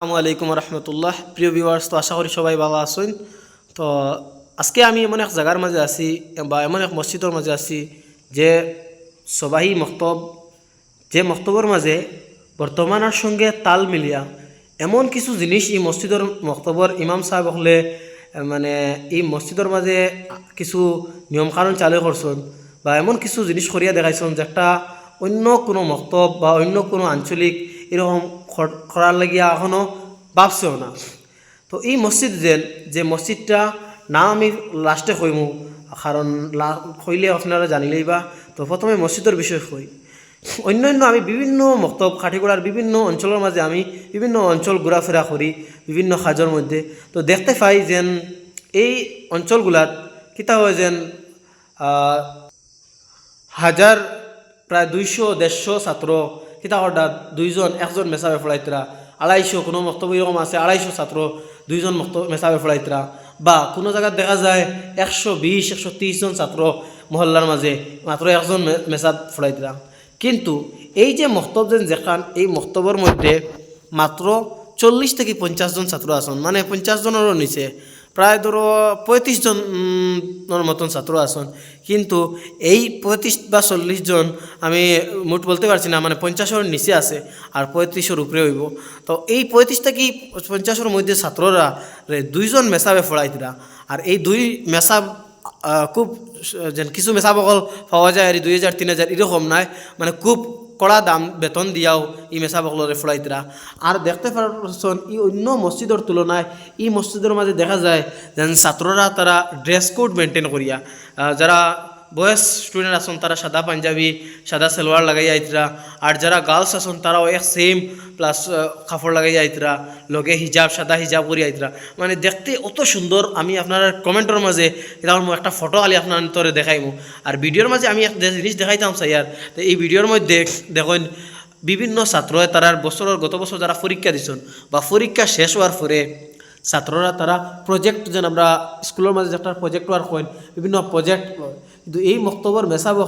আসসালামু আলাইকুম রহমতুল্লাহ। প্রিয় ভিউয়ার্স তো আশা করি সবাই ভালো আছেন। তো আজকে আমি এমন এক জায়গার মাঝে আছি, বা এমন এক মসজিদের মাঝে আছি, যে সবাই মক্তব, যে মক্তবর মাঝে বর্তমানের সঙ্গে তাল মিলিয়া এমন কিছু জিনিস এই মসজিদের মক্তবর ইমাম সাহেব হলে মানে এই মসজিদের মাঝে কিছু নিয়মকানুন চালু করছেন বা এমন কিছু জিনিস করিয়া দেখাইছেন যেটা অন্য কোনো মক্তব বা অন্য কোনো আঞ্চলিক এরকম করার লাগিয়া এখনও ভাবছেও না। তো এই মসজিদ যে যে মসজিদটা নাম আমি লাস্টে কইমু, কারণ কইলে আপনারা জানিলেই বা। তো প্রথমে মসজিদের বিষয় কই। অন্যান্য আমি বিভিন্ন মক্তব, কাঠিগোড়ার বিভিন্ন অঞ্চলের মাঝে আমি বিভিন্ন অঞ্চল ঘোরাফেরা করি, বিভিন্ন কাজের মধ্যে। তো দেখতে পাই যেন এই অঞ্চলগুলাত কিতা হয় যেন হাজার প্রায় দুইশো, দেড়শো ছাত্র কিতা হঠাৎ দুইজন, একজন মেসাবে ফলাইতরা, আড়াইশো, কোনো মক্তব্য এরকম আছে, আড়াইশো ছাত্র, দুইজন মক্ত মেসাবে ফলাইতরা। বা কোনো জায়গায় দেখা যায় একশো বিশ, একশো জন ছাত্র মহল্লার মাঝে মাত্র একজন মেসাব ফলাইতরা। কিন্তু এই যে মক্তব যেন যেখান, এই মক্তবর মধ্যে মাত্র চল্লিশ থেকে পঞ্চাশ জন ছাত্র আসন মানে পঞ্চাশ জনেরও নিচে। প্রায় ধরো পঁয়ত্রিশ জনের মতন ছাত্র আসন কিন্তু এই পঁয়ত্রিশ বা চল্লিশ জন আমি মোট বলতে পারছি না মানে পঞ্চাশের নিচে আছে আর পঁয়ত্রিশের উপরে হইব। তো এই পঁয়ত্রিশটা কি পঞ্চাশের মধ্যে ছাত্ররা দুইজন মেসাবে ফড়াই দিলা? আর এই দুই মেসাব খুব, যেন কিছু মেসাব অকল পাওয়া যায় আর দুই হাজার, তিন হাজার এরকম নাই। মানে খুব কড়া দাম বেতন দিয়াও ই মেসা বকলরে ফুলাইতরা আর দেখতে পারছেন ই অন্য মসজিদের তুলনায়, ই মসজিদের মাঝে দেখা যায় যেন ছাত্ররা তারা ড্রেস কোড মেনটেন করিয়া যারা বয়স স্টুডেন্ট আছেন, তারা সাদা পাঞ্জাবি, সাদা সালোয়ার লাগাই আইতরা। আর যারা গার্লস আছেন, তারাও এক সেম প্লাস কাপড় লাগাই আইতরা, লগে হিজাব সাদা হিজাব করি আইতরা। মানে দেখতে অত সুন্দর, আমি আপনার কমেন্টের মাঝে, এটা একটা ফটো আলি আপনার তোরে দেখাইমু আর ভিডিওর মাঝে আমি একটা জিনিস দেখাইতাম স্যার তো এই ভিডিওর মধ্যে দেখুন, বিভিন্ন ছাত্র তারার বছরের গত বছর যারা পরীক্ষা দিছেন, বা পরীক্ষা শেষ হওয়ার পরে ছাত্ররা তারা প্রজেক্ট যেন আমরা স্কুলের মাঝে একটা প্রজেক্ট ওয়ার্ক হয় বিভিন্ন প্রজেক্ট কিন্তু এই মক্তবর মেসাবে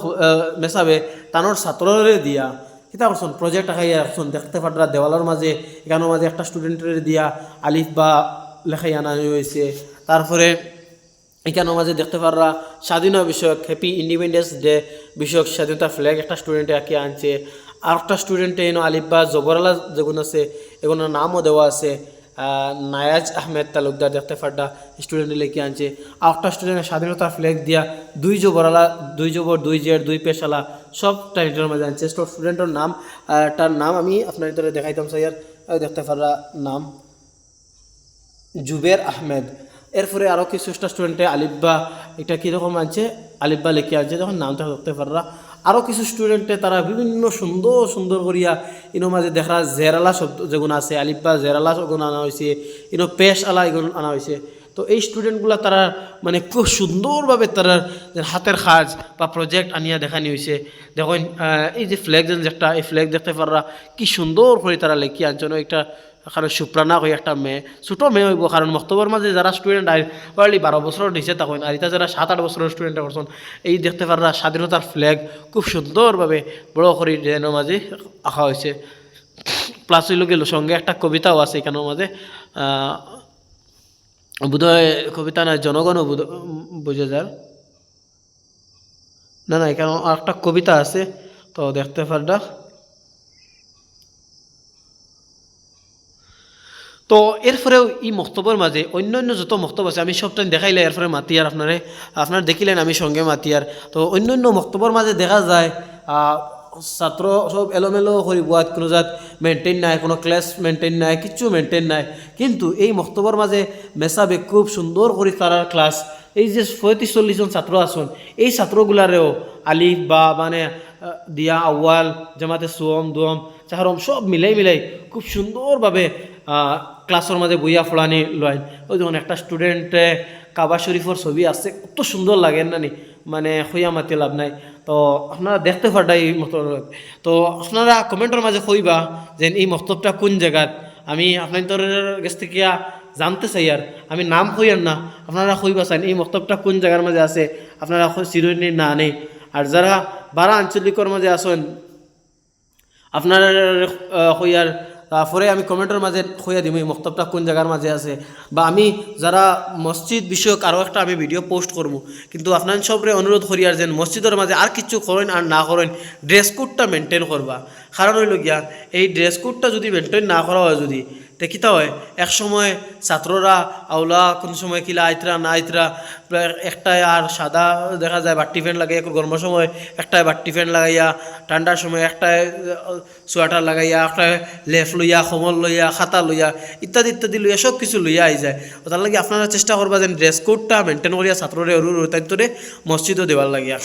মেসাবে তানোর ছাত্ররে দিয়া, কিতা করছেন প্রজেক্ট আঁকাইয়া রাখছেন দেখতে পাটরা দেওয়ালের মাঝে এখানোর মাঝে একটা স্টুডেন্টের দিয়া, আলিফ বা লেখাই আনা হয়েছে তারপরে এখানের মাঝে দেখতে পাররা স্বাধীনতা বিষয়ক হ্যাপি ইন্ডিপেন্ডেন্স ডে বিষয়ক স্বাধীনতা ফ্ল্যাগ একটা স্টুডেন্টে আঁকে আনছে। আর একটা স্টুডেন্টে এনো আলিফ বা জবরালা যেগুন আছে এগুলোর নামও দেওয়া আছে। নায়াজ আহমেদ তালুকদার দেখতে পারডা স্টুডেন্ট লিখে আনছে। একটা স্টুডেন্টের স্বাধীনতা ফ্ল্যাগ দিয়া দুই জবরালা দুই জবর দুই জের, দুই পেশালা সব টাইটের মধ্যে আনছে। স্টুডেন্টের নাম তার নাম আমি আপনার ভিতরে দেখাইতাম স্যার দেখতে পাররা নাম জুবের আহমেদ। এরপরে আরও কিছু স্টুডেন্টে আলিব্বা এটা কীরকম আনছে? আলিব্বা লিখে আনছে যখন নামটা ধরতে পাররা আরও কিছু স্টুডেন্টে তারা বিভিন্ন সুন্দর সুন্দর করিয়া, ইনো মাঝে দেখা জেরালা শব্দ যেগুলো আছে আলিব্বা জেরালা যেগুলো আনা হয়েছে ইনো পেশ আলা এগুলো আনা হয়েছে তো এই স্টুডেন্টগুলো তারা মানে খুব সুন্দরভাবে তারা হাতের কাজ বা প্রজেক্ট আনিয়া দেখানি হয়েছে দেখুন এই যে ফ্ল্যাগ যেন একটা, এই ফ্ল্যাগ দেখতে পাররা কি সুন্দর করে তারা লেখি আনছেন একটা কারণ সুপ্রাণা হয়ে একটা মেয়ে, ছোটো মেয়ে হইব, কারণ মক্তবর মাঝে যারা স্টুডেন্ট আর্লি বারো বছরের নিচে তখন আর এটা যারা সাত আট বছরের স্টুডেন্ট করছেন এই দেখতে পাররা স্বাধীনতার ফ্ল্যাগ খুব সুন্দরভাবে বড় করে ডিজাইনের মাঝে আঁকা হয়েছে প্লাস হইল গেল সঙ্গে একটা কবিতাও আছে এখানের মাঝে বোধহয় কবিতা নয় জনগণও বোধ- বুঝে যার না না, এখানে আর একটা কবিতা আছে, তো দেখতে পারডা। তো এরপরেও ই মক্তবর মাঝে অন্যান্য যত মক্তব আছে, আমি সবটাই দেখাইলে এরপরে মাতিয়ার আপনারে আপনার দেখিলেন আমি সঙ্গে মাতিয়ার তো অন্যান্য মক্তবর মাঝে দেখা যায় ছাত্র সব এলোমেলো করি বুয়াত কোনো জাত মেনটেন নাই, কোনো ক্লাস মেনটেন নাই কিচ্ছু মেনটেন নাই। কিন্তু এই মক্তবর মাঝে মেসাবে খুব সুন্দর করে তারা ক্লাস এই যে পঁয়ত্রিশ চল্লিশ জন ছাত্র আসুন এই ছাত্রগুলারেও আলিফ বা মানে দিয়া, আউয়াল, জামাতে সোম দোম চাহরম সব মিলাই মিলাই খুব সুন্দরভাবে ক্লাসের মাঝে বইয়া ফোড়ানি লয়। ওই যখন একটা স্টুডেন্টে কাবা শরীফর ছবি আছে, কত সুন্দর লাগে না নি মানে হইয়া মাতি লাভ নাই। তো, আপনারা দেখতে পারডা এই মক্তব তো, আপনারা কমেন্টের মাঝে কইবা যে এই মক্তবটা কোন জায়গাত আমি আপনাদের কাছ থেকে জানতে চাই আর। আমি নাম কইয়ার না। আপনারা কইবা চান, এই মক্তবটা কোন জায়গার মাঝে আছে? আপনারা চিরনি না নেই। আর যারা বারা আঞ্চলিকর মাঝে আছেন, আপনার হইয়ার তারপরে আমি কমেন্টের মাঝে খুঁয়ে দিম, এই মক্তবটা কোন জায়গার মাঝে আছে? বা আমি যারা মসজিদ বিষয়ক আরও একটা আমি ভিডিও পোস্ট করব কিন্তু আপনার সবরে অনুরোধ করি আর যেন মসজিদের মাঝে আর কিছু করেন আর না করেন ড্রেস কোডটা মেনটেন করবা কারণ হইল গিয়া এই ড্রেস কোডটা যদি মেনটেন না করা হয় যদি তে কিতা হয় এক সময় ছাত্ররা আওলা কোন সময় কিলা আইতরা না আইতরা একটাই আর সাদা দেখা যায়, বাট্টি ফ্যান লাগাইয়া গরমের সময় একটাই বাট্টি ফ্যান লাগাইয়া, ঠান্ডার সময় একটাই সোয়েটার লাগাইয়া একটাই লেফ লইয়া সমল লইয়া, খাতা লইয়া, ইত্যাদি ইত্যাদি লইয়া, সব কিছু লইয়া আই যায়। তার লাগে আপনারা চেষ্টা করবা যেন ড্রেস কোডটা মেনটেন করিয়া ছাত্ররে অরুর তাইতরে মসজিদও দেওয়ার লাগিয়া।